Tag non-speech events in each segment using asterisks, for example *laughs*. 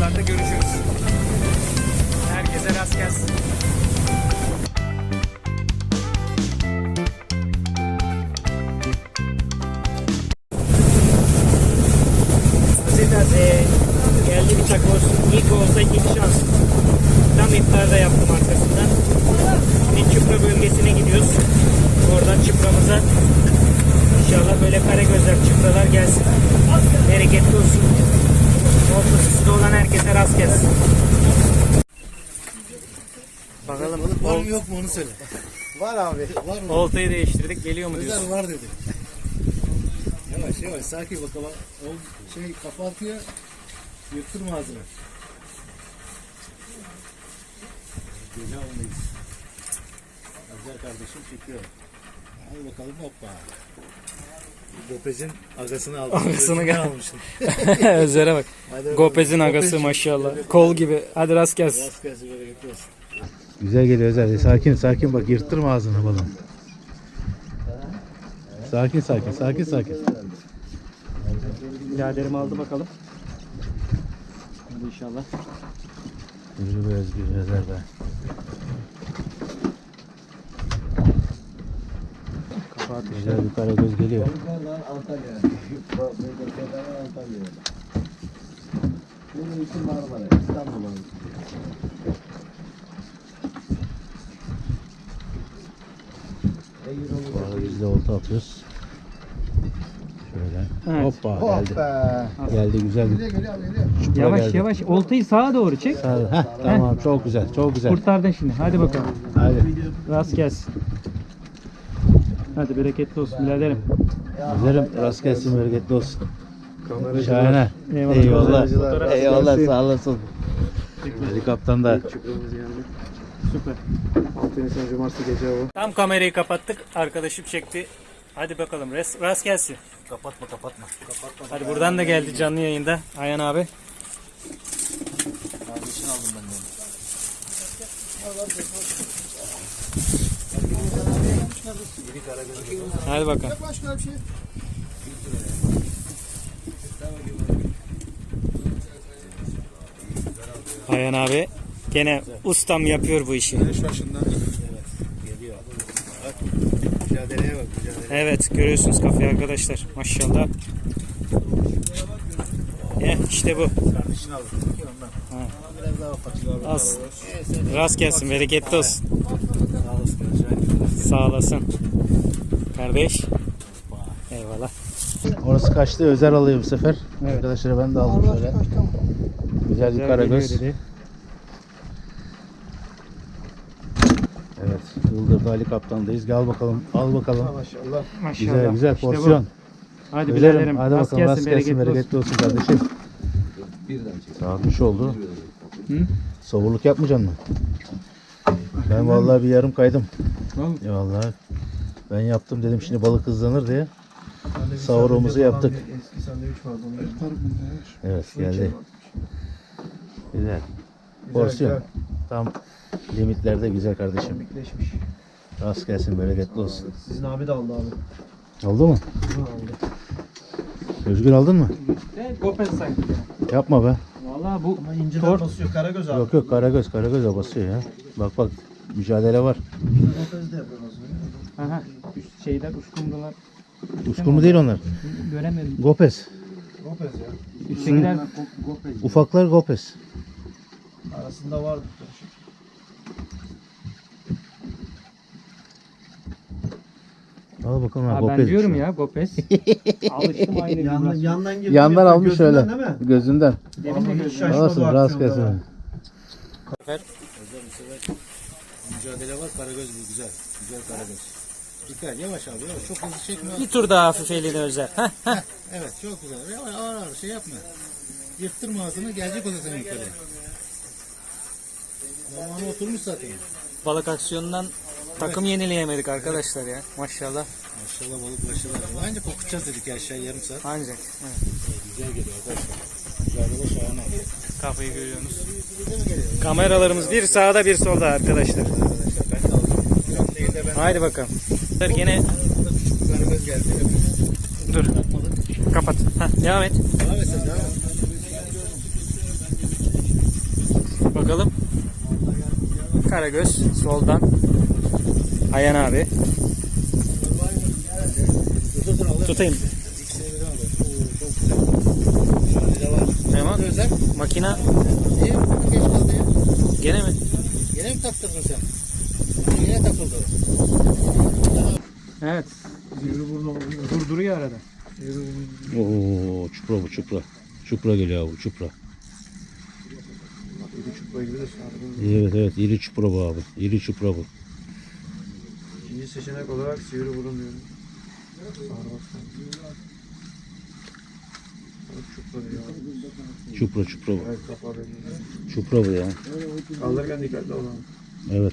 videolarda görüşürüz. Herkese rast gelsin. Söyle. *laughs* Var abi. Var mı? oltayı değiştirdik. Geliyor mu diyorsun? Özer var dedi. Yavaş yavaş sakin bakalım. O şey kafa atıyor. Yırtırma ağzını. Gece almayız. Özer kardeşim çekiyor. Al bakalım hoppa. Gopez'in agasını aldım. *laughs* Agasını gel- almışsın. *laughs* Özer'e bak. Hadi. Gopez'in agası maşallah. Kol gibi. Hadi rast gelsin. Rast gelsin bereketli olsun. Güzel geliyor Özer. Sakin sakin bak yırttırma ağzını balon. Sakin sakin sakin sakin. Biraderim aldı bakalım. Hadi inşallah. Yürü be Özgür Özer be. Güzel bir karagöz geliyor. Bunun için Marmara, İstanbul'a. De olta atıyoruz. Şöyle. Evet. Hoppa geldi. Geldi güzel Geliyor geliyor geliyor. çupra Yavaş geldi. yavaş oltayı sağa doğru çek. Sağ ol. Heh, tamam çok güzel çok güzel. Kurtardın şimdi. Hadi bakalım. Hadi. Rast gelsin. Hadi bereketli olsun biraderim. Güzelim rast gelsin bereketli olsun. Şahane. Eyvallah. Eyvallah. Kameracılar. Eyvallah sağ olasın. Ali kaptan da Süper. Altı Nisan Cumartesi gece o. Tam kamerayı kapattık. Arkadaşım çekti. Hadi bakalım. Rast, rast gelsin. Kapatma kapatma. Kapatma. Hadi buradan da geldi canlı yayında. Ayhan abi. Kardeşini aldım ben de. Hadi bakalım. Başka bir şey. Ayhan abi. Gene ustam yapıyor bu işi. Güneş başından. Evet. Geliyor. Bak. Mücadeleye bak mücadeleye. Evet görüyorsunuz kafayı arkadaşlar. Maşallah. Eh, işte bu. Kardeşini aldım. Ha. Az. Rast gelsin. Bereketli olsun. Sağ olasın. Kardeş. Eyvallah. orası kaçtı Özer alıyor bu sefer. Evet. Arkadaşlar ben de aldım şöyle. Güzel bir Güzel karagöz. geliyor dedi. Evet. Yıldırdı Ali kaptandayız. Gel bakalım. Al bakalım. Maşallah. Maşallah. Güzel güzel İşte bu. porsiyon. Hadi biraderim. Hadi rast bakalım. gelsin. Rast gelsin. Bereketli olsun. Bereketli olsun kardeşim. Birden çek. Saat oldu. Hı? Savurluk yapmayacaksın mı? Ben vallahi bir yarım kaydım. Vallahi. Ya vallahi ben yaptım dedim şimdi balık hızlanır diye. Savurumuzu yaptık. Eski sandviç vardı onu yaparım. Evet geldi. Güzel. Porsiyon. Tam limitlerde güzel kardeşim. Birleşmiş. Rast gelsin bereketli olsun. Sizin abi de aldı abi. Oldu mu? Bunu aldı. Özgür aldın mı? Evet, Gopez sanki. Yapma be. Valla bu Ama inceden Tor- basıyor. Karagöz abi. Yok yok karagöz karagöz de basıyor ya. Bak bak mücadele var. Gopez de yapıyor. Aha, üst şeyler uçkumdalar. Uçkun mu değil onlar? Göremedim. Gopez. Gopez ya. Üsttekiler. Ufaklar Gopez. Arasında vardı. Al bakalım ha, Ha, Gopez. ben diyorum ya Gopez. *laughs* Alıştım aynı Yandan, vibrasyon. yandan girdi. Yandan yapıyor. almış Gözünden şöyle. Değil mi? Gözünden. Benim de Vallahi gözüm. rast aksiyonda. Sefer. Mücadele var. Karagöz bu güzel. Güzel Karagöz. Dikkat yavaş abi yavaş. Çok hızlı çekme. Bir tur daha hafif elini özel. Heh, heh. Evet çok güzel. Yavaş ağır ağır şey yapma. Yırttırma ağzını gelecek o zaten yukarı. Zamanı oturmuş zaten. Balık aksiyonundan takım yenileyemedik arkadaşlar ya. Maşallah. Maşallah balık başladı. Bence kokutacağız dedik aşağı yarım saat. Ancak. Evet. Güzel geliyor arkadaşlar. Mücadele şahane. Kafayı görüyorsunuz. Kameralarımız bir sağda bir solda arkadaşlar. Arkadaşlar ben de aldım. Canlı yayında ben Haydi bakalım. Dur, geldi. dur. Kapat. Heh, devam et. Devam et. Bakalım. Karagöz soldan. Ayhan abi. Tutayım. Özel. Makina İyi bugün geç kaldı ya. gene mi? Yine mi taktırdın sen? Yine takıldı. Evet. Durduruyor arada. Oo çupra bu çupra. Çupra geliyor abi çupra. Evet evet iri çupra bu abi. İri çupra bu. İkinci seçenek olarak sivri burun diyorum. Sarbaştan. Çupra. Çupra çupra bu. Evet belli. Çupra bu ya. Kaldırırken dikkatli olun. Evet.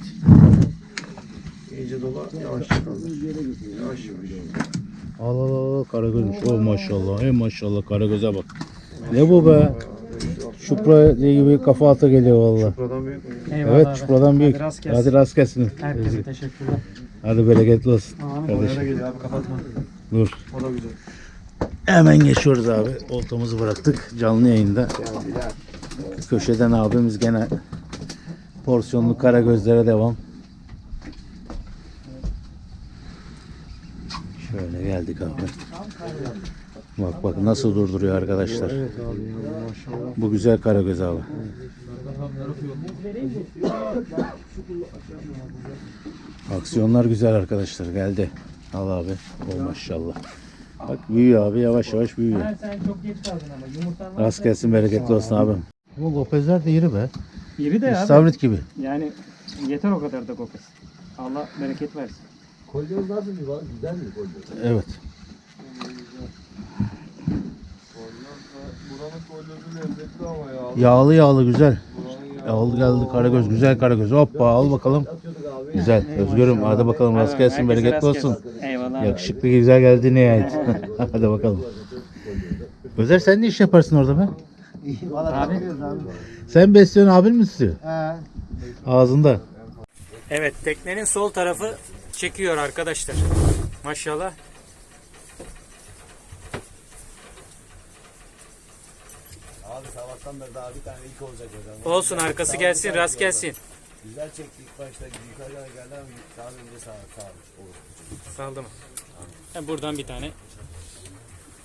İyice dola yavaşça kaldır. Yavaş yavaş. Al al al karagözmüş. Oh maşallah. Ey maşallah karagöze bak. Ne bu be? Çupra gibi kafa atı geliyor valla. Çupradan büyük mü? Evet çupradan büyük. Hadi rast gelsin. Hadi rast gelsin. Herkese teşekkürler. Hadi bereketli olsun. Amin. Oraya da Kardeşim. geliyor abi kapatma. Dur. O da güzel. Hemen geçiyoruz abi. Oltamızı bıraktık canlı yayında. Köşeden abimiz gene porsiyonlu karagözlere devam. Şöyle geldik abi. Bak bak nasıl durduruyor arkadaşlar. Evet abi ya maşallah. Bu güzel karagöz abi. Aksiyonlar güzel arkadaşlar geldi. Al abi. O maşallah. Bak büyüyor abi yavaş yavaş büyüyor. sen çok geç kaldın ama yumurtan Rast gelsin bereketli olsun abim. Bu gopezler de iri be. İri de abi. İstavrit gibi. Yani yeter o kadar da kopes. Allah bereket versin. Kolyoz nasıl bir var? Güzel mi kolyoz? Evet. Buranın kolyozu lezzetli ama ya. Yağlı yağlı güzel. Yağlı geldi karagöz güzel karagöz. Hoppa al bakalım. Güzel. Özgürüm hadi bakalım rast gelsin Herkese bereketli rast olsun. gelsin. Eyvallah. abi. Yakışıklı güzel geldi nihayet. *laughs* hadi bakalım. Özer sen ne iş yaparsın orada be? Abi. Sen besliyorsun abin mi tutuyor? Ağzında. Evet teknenin sol tarafı çekiyor arkadaşlar. Maşallah. Abi sabahtan beri daha bir tane ilk olacak hocam. Olsun arkası gelsin rast gelsin. Güzel çekti ilk başta yukarıdan geldi ama daha önce sağ sağ olur. Saldı mı? Ha, buradan bir tane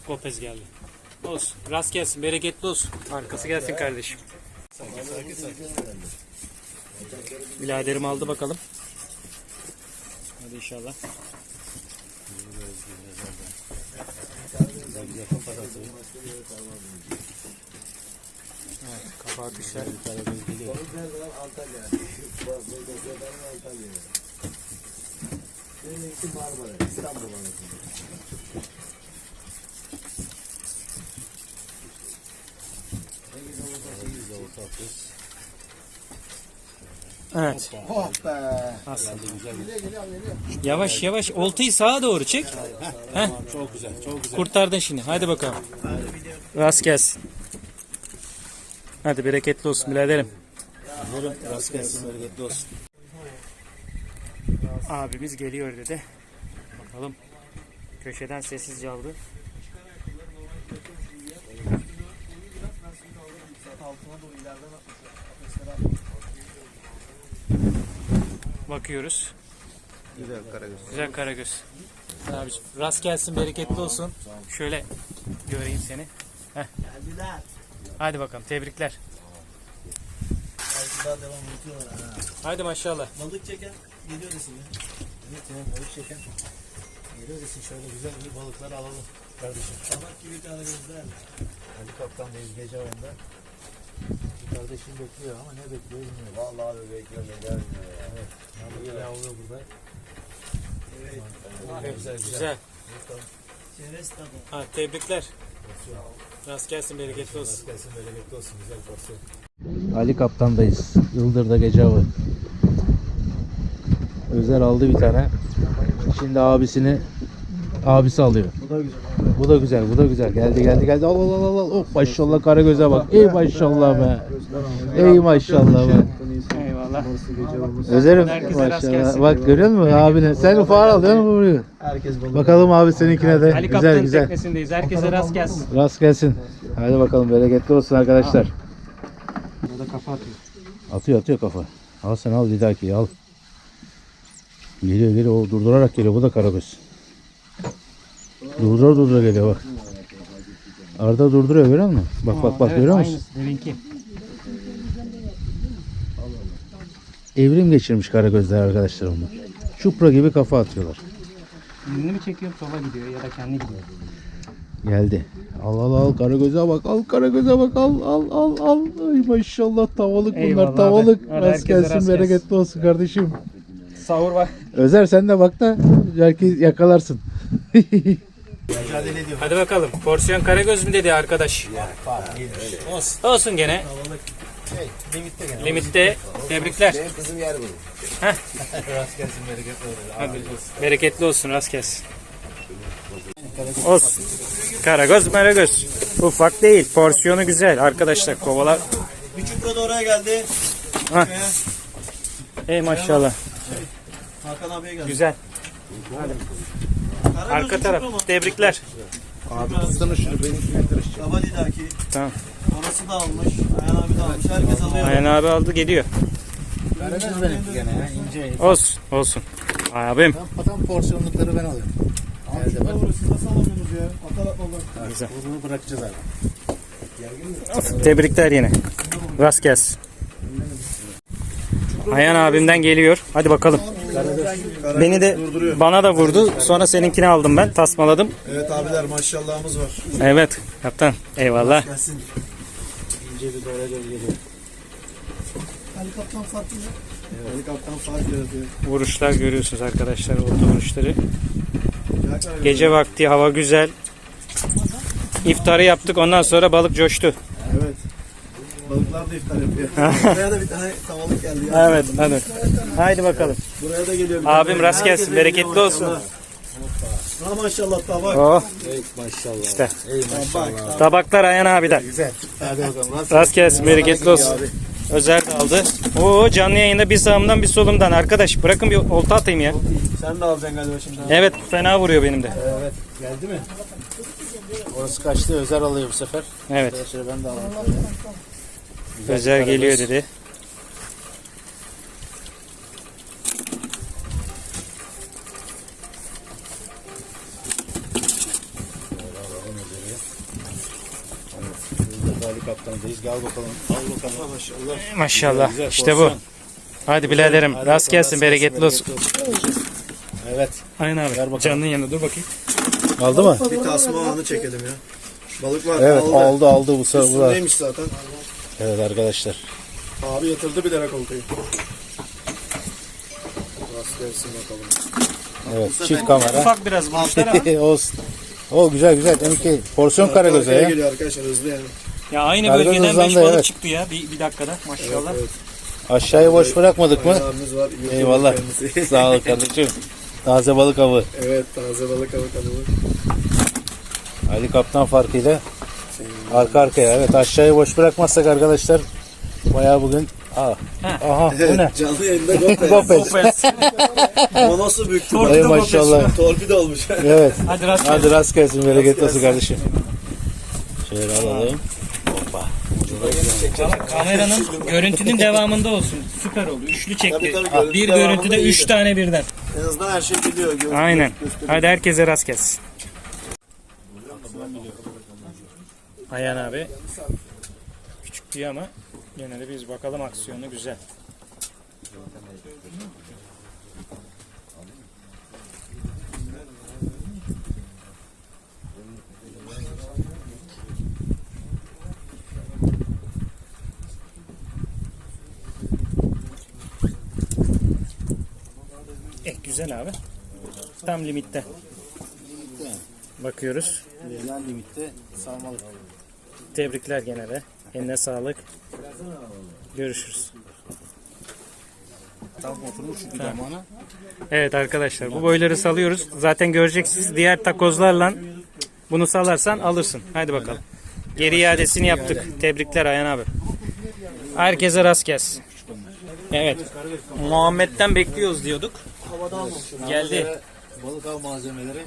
kopez geldi. Olsun. Rast gelsin. Bereketli olsun. Arkası gelsin kardeşim. Biraderim aldı bakalım. Hadi inşallah. Evet, kafa akışlar. Benimki Marmara, İstanbul arasında. Evet. Oh be! Aslında. Yavaş yavaş oltayı sağa doğru çek. Heh. Çok güzel, çok güzel. Kurtardın şimdi. Hadi bakalım. Rast gelsin. Hadi bereketli olsun biraderim. Buyurun, rast gelsin, bereketli olsun. Abimiz geliyor dedi. Bakalım. Köşeden sessizce aldı. Bakıyoruz. Güzel karagöz. Güzel Karagöz. Abiciğim rast gelsin bereketli olsun. Şöyle göreyim seni. Heh. Hadi bakalım tebrikler. Daha devam ediyorlar ha. Hadi maşallah. Balık çeken geliyor desin ya. Evet ya, balık çeken. Geliyor desin şöyle güzel bir balıklar alalım kardeşim. Sabah gibi bir tane gözler. Ali Kaptan'dayız gece ayında. Bir kardeşim bekliyor ama ne bekliyor bilmiyorum. Vallahi abi bekliyor da gelmiyor ya. Evet. Balık yavruyor burada. Evet. Güzel güzel. Güzel. Çerez tadı. Ha, tebrikler. Rast gelsin bereketli olsun. Gelsin bereketli olsun güzel porsiyon. Ali Kaptan'dayız. Yıldır'da gece avı. Özer aldı bir tane. Şimdi abisini abisi alıyor. Bu da güzel. Bu da güzel, bu da güzel. Geldi, geldi, geldi. Al, al, al, al. Hop maşallah Karagöz'e bak. Ey maşallah be. Ey maşallah be. Özerim Herkese rast maşallah. gelsin. Bak görüyor musun abine? Sen ufağını alıyorsun. Herkes balık. Bakalım abi seninkine de. Ali güzel Kaptan güzel. teknesindeyiz. Herkese rast gelsin. Rast gelsin. Hadi bakalım bereketli olsun arkadaşlar. Burada kafa atıyor. Atıyor atıyor kafa. Al sen al Lidaki al. Geliyor geliyor o durdurarak geliyor bu da karagöz. Durdura durdura geliyor bak. Arda durduruyor görüyor musun? Bak bak bak görüyor musun? Deminki. Evrim geçirmiş karagözler arkadaşlar onlar. Çupra gibi kafa atıyorlar. Ünlü mi çekiyorum sola gidiyor ya da kendi gidiyor. Geldi. Al al al karagöze bak al karagöze bak al al al al. Ay maşallah tavalık bunlar Eyvallah tavalık. Rast gelsin bereketli olsun kardeşim. Sahur var. Özer sen de bak da belki yakalarsın. Mücadele ediyor. Hadi bakalım. Porsiyon karagöz mü dedi arkadaş? Olsun. Olsun gene. Şey, limitte gene. Limitte. Tebrikler. Benim kızım yer bunu. *laughs* Rast gelsin bereketli. Hadi. Bereketli olsun rast gelsin. Olsun. Karagöz meragöz. Ufak değil. Porsiyonu güzel. Arkadaşlar kovalar. Bir çupra da oraya geldi. Ve Ey maşallah. Hakan abiye geldi. Güzel. Karagöz'ün Arka taraf. Tebrikler. Abi tutsana şunu benimkine karışacak. Kabadidaki. Tamam. Orası da almış. Ayhan abi de almış. Herkes alıyor. Ayhan abi aldı geliyor. Karagöz benimki gene ya ince. Olsun. Olsun. Abim. Ben tam porsiyonlukları ben alıyorum. Nerede bak. Siz nasıl alıyorsunuz ya? Atarak olur. Güzel. Bunu bırakacağız abi. Tebrikler yine. Rast gelsin. Ayhan abimden geliyor. Hadi bakalım. Beni de bana da vurdu. Sonra seninkini aldım ben. Tasmaladım. Evet abiler maşallahımız var. Evet. Kaptan. Eyvallah. İnce bir karagöz geliyor. Ali Kaptan farklı mı? Ali Kaptan fark yaratıyor. Vuruşlar görüyorsunuz arkadaşlar. Orta vuruşları. Gece vakti hava güzel. İftarı yaptık. Ondan sonra balık coştu. Evet. Balıklar da iftar yapıyor. Buraya da bir tane tavalık geldi ya. Evet. Hadi. Haydi bakalım. Buraya da geliyor Abim rast gelsin, bereketli olsun. maşallah. Ha maşallah tabak. Oh. Maşallah. İşte. Ey Tabak. Tabaklar Ayhan abiden. Güzel. Hadi bakalım. Rast Rast gelsin. Bereketli olsun. Özel de aldı. Oo canlı yayında bir sağımdan bir solumdan. Arkadaş bırakın bir olta atayım ya. Sen de alacaksın galiba şimdi. Evet fena vuruyor benim de. Evet. Geldi mi? Orası kaçtı. Özer alıyor bu sefer. Evet. Ben de alayım. Özel geliyor dedi. Burada Ali Gel bakalım. Al bakalım. Maşallah. Maşallah. Güzel, İşte bu. Hadi biraderim. Hadi Rast gelsin. Bereketli olsun. Evet. Aynen Ver abi. bakalım. Canlı yanında dur bakayım. Aldı mı? Bir tasma anı çekelim ya. Balık var. Evet aldı. aldı aldı bu sefer. bu. Üstündeymiş zaten. Evet arkadaşlar. Abi yatırdı bilerek oltayı. Rast gelsin bakalım. Evet çift kamera. Ufak biraz vuruşlar ama. *laughs* Olsun. O güzel güzel. Deminki porsiyon karagöze Arkaya ya. geliyor arkadaşlar hızlı yani. Ya aynı Karagöz bölgeden 5 hızlandı, balık evet. çıktı ya bir, bir dakikada maşallah. Evet. Aşağıyı boş bırakmadık mı? Var. Eyvallah. Sağ ol kardeşim. Taze balık avı. evet taze balık avı kanalı. Ali Kaptan farkıyla arka arkaya. Evet aşağıyı boş bırakmazsak arkadaşlar bayağı bugün Aa, aha bu ne? *laughs* Canlı yayında Gopez. *laughs* *laughs* Nasıl büyüktü? Torpido maşallah. Torpido olmuş. Evet. Hadi rast Hadi gelsin. rast gelsin. Bereketli olsun kardeşim. Şöyle alalım. Kameranın görüntünün devamında olsun. Süper oldu. Üçlü çekti. Tabii, tabii, görüntü bir görüntüde üç tane birden. En azından her şey biliyor. Gö- Aynen. gösteriyor. Hadi herkese rast gelsin. Ayhan abi. Küçük diye ama gene de biz bakalım aksiyonu güzel. Güzel abi. Tam limitte. Bakıyoruz. Verilen limitte salmalık. Tebrikler gene de. Eline sağlık. Görüşürüz. Tam oturmuş bir damağına. Evet arkadaşlar bu boyları salıyoruz. Zaten göreceksiniz diğer takozlarla bunu salarsan alırsın. Hadi bakalım. Geri iadesini yaptık. Tebrikler Ayhan abi. Herkese rast gelsin. Evet. Muhammed'den bekliyoruz diyorduk. Geldi. Balık av malzemeleri.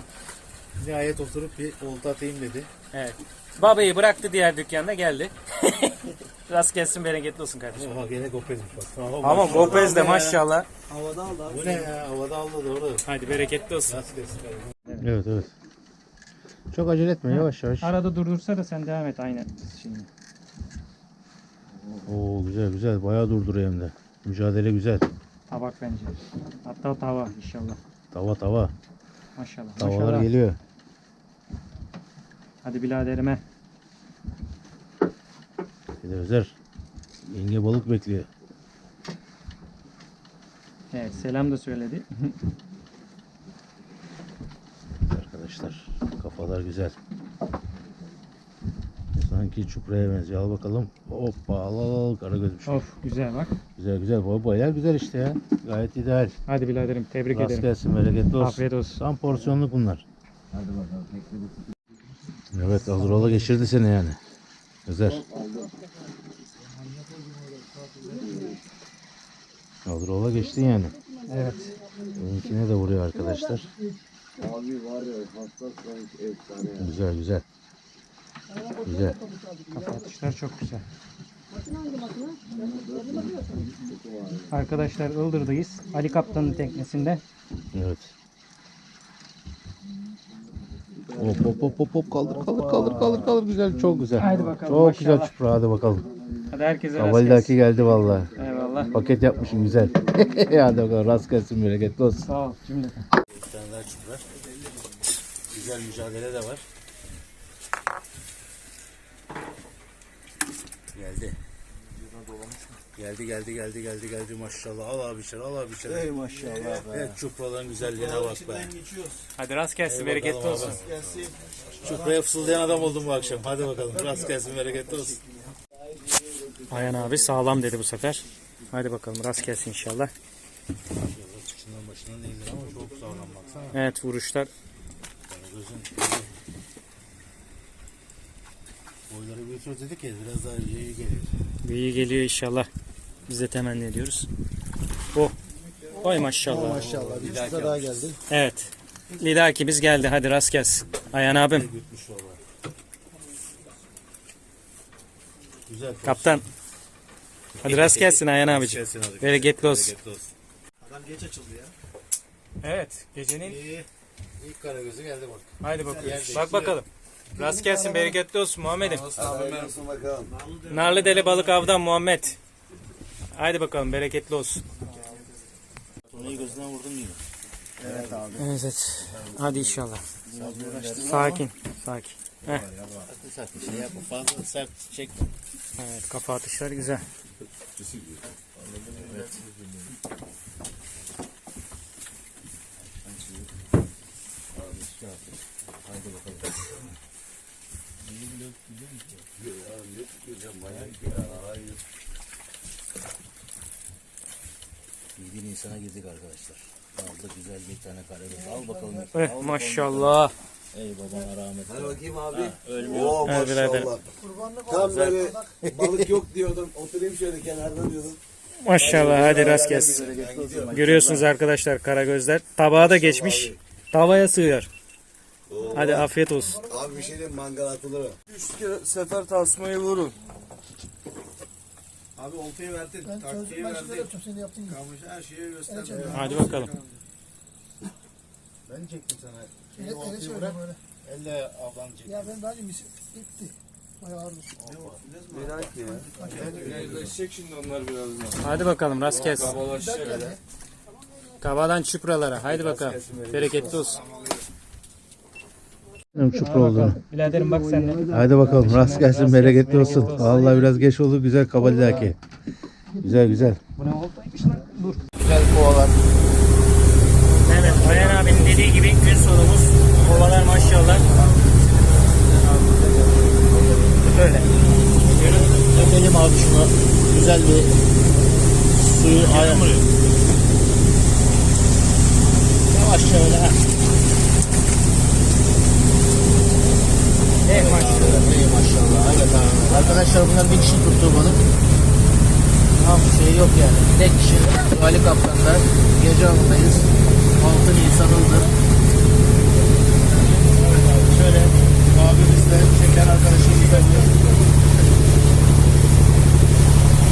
Nihayet oturup bir olta atayım dedi. Evet. Babayı bıraktı diğer dükkanda geldi. *laughs* rast gelsin bereketli olsun kardeşim. Oha gene Gopez'miş bak. Ama Gopez de maşallah. Havada aldı abi. Bu ne ya? Havada aldı doğru. Hadi bereketli olsun. Evet evet. Çok acele etme yavaş yavaş. Arada durdursa da sen devam et aynı şimdi. Oo güzel güzel bayağı durduruyor hem de. Mücadele güzel. Tabak bence. Hatta tava inşallah. Tava tava. Maşallah. Tavalar Maşallah. geliyor. Hadi biraderime. Hadi Özer. Yenge balık bekliyor. Evet selam da söyledi. Arkadaşlar kafalar güzel. Sanki çupraya benziyor. Al bakalım. Hoppa al al al. Karagözmüş. of güzel bak. Güzel güzel. Bu boylar güzel işte ya. Gayet ideal. Hadi biraderim tebrik Rast ederim. gelsin bereketli olsun. Afiyet olsun. Tam porsiyonluk bunlar. Evet Azrola geçirdi seni yani. Özer. Azrola geçtin yani. Evet. Benimkine de vuruyor arkadaşlar. Güzel güzel. Güzel. Kafa atışlar çok güzel. Arkadaşlar Ildır'dayız. Ali Kaptan'ın teknesinde. Evet. Hop hop hop hop hop kaldır kaldır kaldır kaldır kaldır güzel çok güzel. Haydi bakalım, Çok güzel maşallah. çupra hadi bakalım. Hadi herkese gelsin. geldi vallahi. Eyvallah. Paket yapmışım güzel. *laughs* hadi bakalım rast gelsin bereketli olsun. Sağ ol cümle. Bir tane daha çupra. Güzel mücadele de var. Geldi. Geldi geldi geldi geldi geldi maşallah. Al abi içeri al abi içeri. Ey maşallah be. Evet çupraların güzelliğine bak be. Hadi rast gelsin, bereketli olsun. Gelsin. Çupraya fısıldayan adam oldum bu akşam. Hadi bakalım rast gelsin bereketli olsun. Ayhan abi sağlam dedi bu sefer. Hadi bakalım rast gelsin inşallah. Çıçından başından değildir ama çok sağlam baksana. Evet vuruşlar. Gözün Boyları büyütüyoruz dedik ya biraz daha iyi gelir. İyi geliyor inşallah. Biz de temenni ediyoruz. Oh. Oy maşallah. Maşallah. Bir çocuk daha geldi. Evet. Lidakimiz geldi. Hadi rast gelsin. Ayhan abim. Valla. Güzel. Kaptan. Hadi rast gelsin Ayhan abicim. Gelsin hadi. Bereketli olsun. Bereketli olsun. Adam geç açıldı ya. Evet. Gecenin. İyi. İlk karagözü geldi bak. Haydi bakalım. Bak bakalım. Rast gelsin. Bereketli olsun Muhammed'im. Narlı deli balık avdan Muhammed. Haydi bakalım. Bereketli olsun. Onu gözünden vurdum yine. Evet evet. Hadi inşallah. Sakin. Sakin. Heh. Şey yapma. Fazla sert çek. Evet kafa atışları güzel. Bildiğin insana girdik arkadaşlar. Aldık güzel bir tane karagöz. Al bakalım. Eh, maşallah. Ey babana rahmet. Hadi bakayım abi. ölmüyor. Oo Evet, birader. maşallah. Tam böyle balık yok diyordum. Oturayım şöyle kenarda diyordum. Maşallah hadi rast gelsin. Görüyorsunuz arkadaşlar karagözler. Tabağa da geçmiş. Tavaya sığıyor. Hadi afiyet olsun. Abi bir şey diyeyim mangal atılır o. Üç kere sefer tasmayı vurun. Abi oltayı verdin. Taktiği verdin. Kamış her şeyi gösterdin. Hadi bakalım. Ben çektim sana. Evet, evet şöyle böyle. Elle ablan çekti. Ya ben daha önce gitti. Merak ya. Yüzleşecek şimdi onlar birazdan. Hadi bakalım rast gelsin. Babalaşacak. Kabadan çupralara. Haydi bakalım. Bereketli olsun. Çupra oldu. Biraderim bak sen de. Hadi bakalım rast gelsin bereketli olsun. Vallahi biraz geç oldu güzel kabaldaki. Güzel güzel. Bu ne oltaymış lan? Dur. Güzel kovalar. Evet Ayhan abinin dediği gibi gün sonumuz. Kovalar maşallah. Böyle. Öpelim abi şunu. Güzel bir suyu ayağım. Yavaşça öyle. Evet maşallah. İyi maşallah. Abi. Arkadaşlar bunlar bir kişi tuttu balık. Tam şey yok yani. Tek kişi Ali Kaptan'da gece avındayız. 6 Nisan abi şöyle abimiz de çeken arkadaşımız da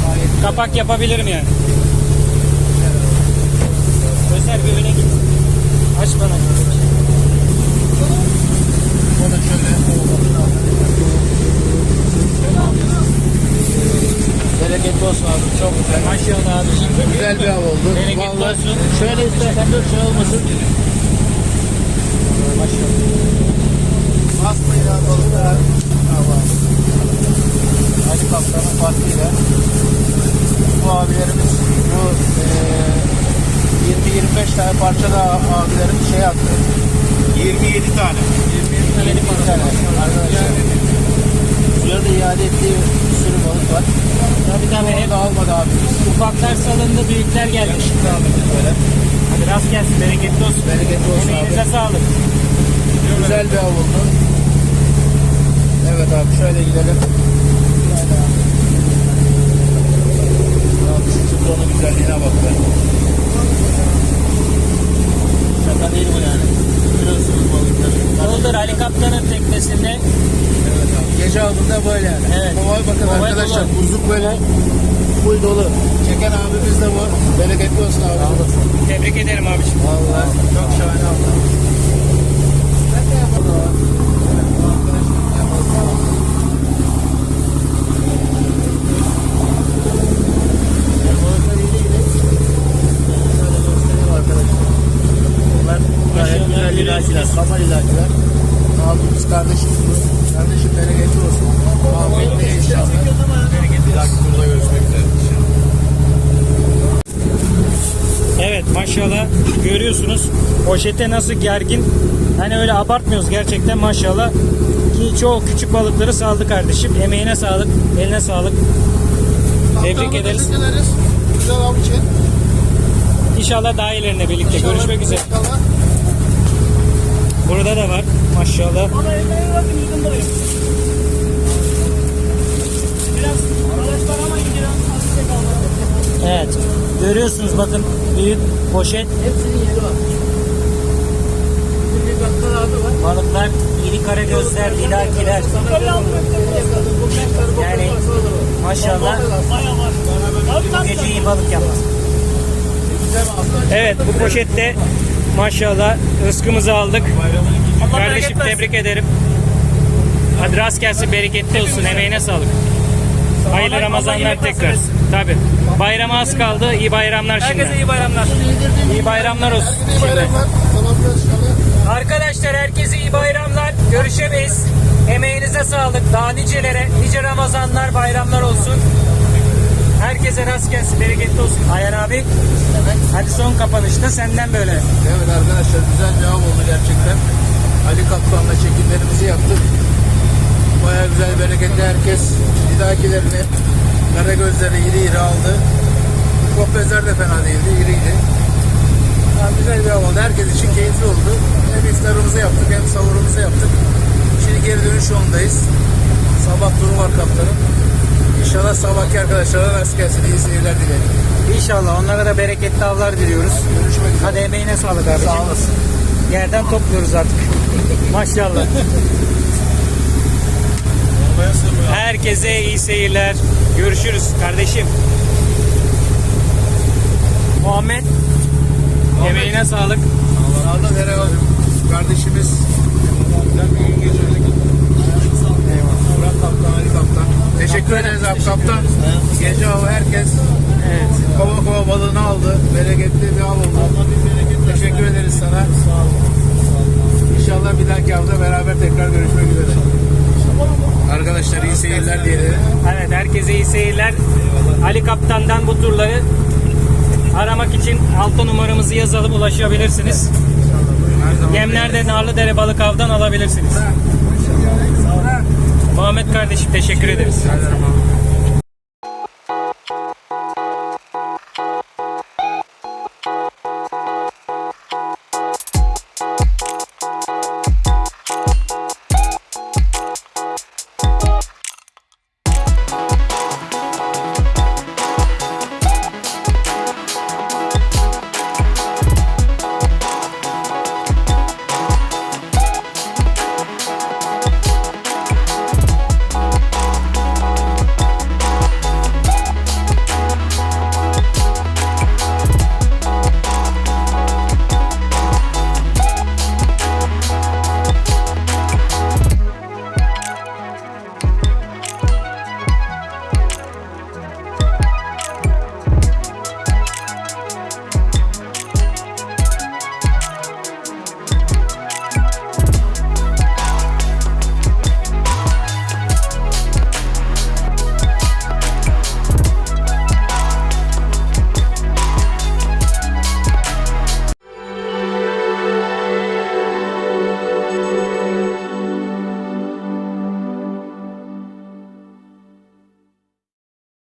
Gayet Kapak yapabilirim yani. Özer bir öne git. Aç bana. Bereket olsun abi. Çok güzel. Maşallah abi. Güzel bir hava oldu. Bereket olsun. Şöyle istersen dur şey olmasın. Maşallah. Basmayın abi balıklar. Hava. Hadi kaptanın farkıyla. Bu abilerimiz bu e, 20-25 tane parça da abilerimiz şey attı. 27 tane. 27 tane arkadaşlar. Burada iade ettiği bir sürü balık var. Tabii tabii hep da almadı abimiz. ufaklar salındı, büyükler geldi. Şimdi aldık böyle. Hadi rast gelsin, bereketli olsun. Bereketli olsun abi. Emeğinize sağlık. Güzel bir av oldu. Evet abi şöyle gidelim. Abi şu çubuğunun güzelliğine bak be. Şaka değil bu yani. Görüyorsunuz balıkları. Yoldur Ali Kaptan'ın teknesinde Evet abi. Gece avında böyle. Evet. Kovaya bakın Kovaya arkadaşlar. dolu. Buzluk böyle full dolu. Çeken abimiz de var. Bereketli olsun abi. tebrik ederim abiciğim. Vallahi çok şahane oldu. Ben de yapalım. Evet, bu arkadaşımız yapalım. Balıklar iyi değil. Şöyle göstereyim arkadaşlar. Bunlar gayet Maşallah, güzel ilaçlar, kafa ilaçlar. Abimiz kardeşimiz bu. Kardeşim bereketli olsun. Afiyetli inşallah. Bereketli olsun. Burada görüşmek üzere. Evet maşallah görüyorsunuz poşete nasıl gergin. Hani öyle abartmıyoruz gerçekten maşallah. Ki çoğu küçük balıkları saldı kardeşim. Emeğine sağlık, eline sağlık. Tebrik ederiz. Güzel av için. İnşallah daha ilerine birlikte İnşallah- görüşmek üzere. İnşallah. Burada da var maşallah. Evet. Görüyorsunuz bakın büyük poşet Hepsinin yeri var. Bir bakkal abi var. balıklar, iri karagözler, lilakiler. Yani maşallah bu gece iyi balık yaptı. Evet bu poşette maşallah rızkımızı aldık. Kardeşim tebrik ederim. Hadi rast gelsin bereketli olsun emeğine sağlık. Hayırlı Ramazanlar tekrar. Tabi. Bayrama az kaldı. İyi bayramlar şimdi. Herkese iyi bayramlar. İyi bayramlar olsun. İyi bayramlar. Selamlar inşallah. Arkadaşlar herkese iyi bayramlar. Görüşemeyiz. Emeğinize sağlık. Daha nicelere, nice Ramazanlar, bayramlar olsun. Herkese rast gelsin, bereketli olsun. Ayhan abi, hadi son kapanışta senden böyle. Evet arkadaşlar güzel bir av oldu gerçekten. Ali Kaptan'la çekimlerimizi yaptık. Baya güzel bereketli herkes lidakilerini, kara gözleri iri iri aldı. Kopezler de fena değildi, iriydi. Yani güzel bir av oldu. Herkes için keyifli oldu. Hem iftarımızı yaptık hem savurumuzu yaptık. Şimdi geri dönüş yolundayız. Sabah turu var kaptanın. İnşallah sabahki arkadaşlara rast gelsin. İyi seyirler dilerim. İnşallah onlara da bereketli avlar diliyoruz. Görüşmek üzere. Hadi emeğine sağlık abi. Sağ olasın. Yerden topluyoruz artık. *laughs* Maşallah. Herkese iyi seyirler. Görüşürüz kardeşim. Muhammed. Emeğine sağlık. Allah Eren abi, kardeşimiz. Güzel bir gün geçirdik. Eyvallah. Murat Kaptan, Ali Kaptan. Teşekkür ederiz abi kaptan. Gece avı herkes Evet. kova kova balığını aldı. Bereketli bir av oldu. Teşekkür ederiz sana. İnşallah bir dahaki avda beraber tekrar görüşmek üzere. Arkadaşlar iyi seyirler diyelim. Evet herkese iyi seyirler. Ali Kaptan'dan bu turları aramak için altta numaramızı yazalım ulaşabilirsiniz. Her zaman. Yemlerde Narlıdere Balık Av'dan alabilirsiniz. Muhammed kardeşim teşekkür ederiz. Her zaman.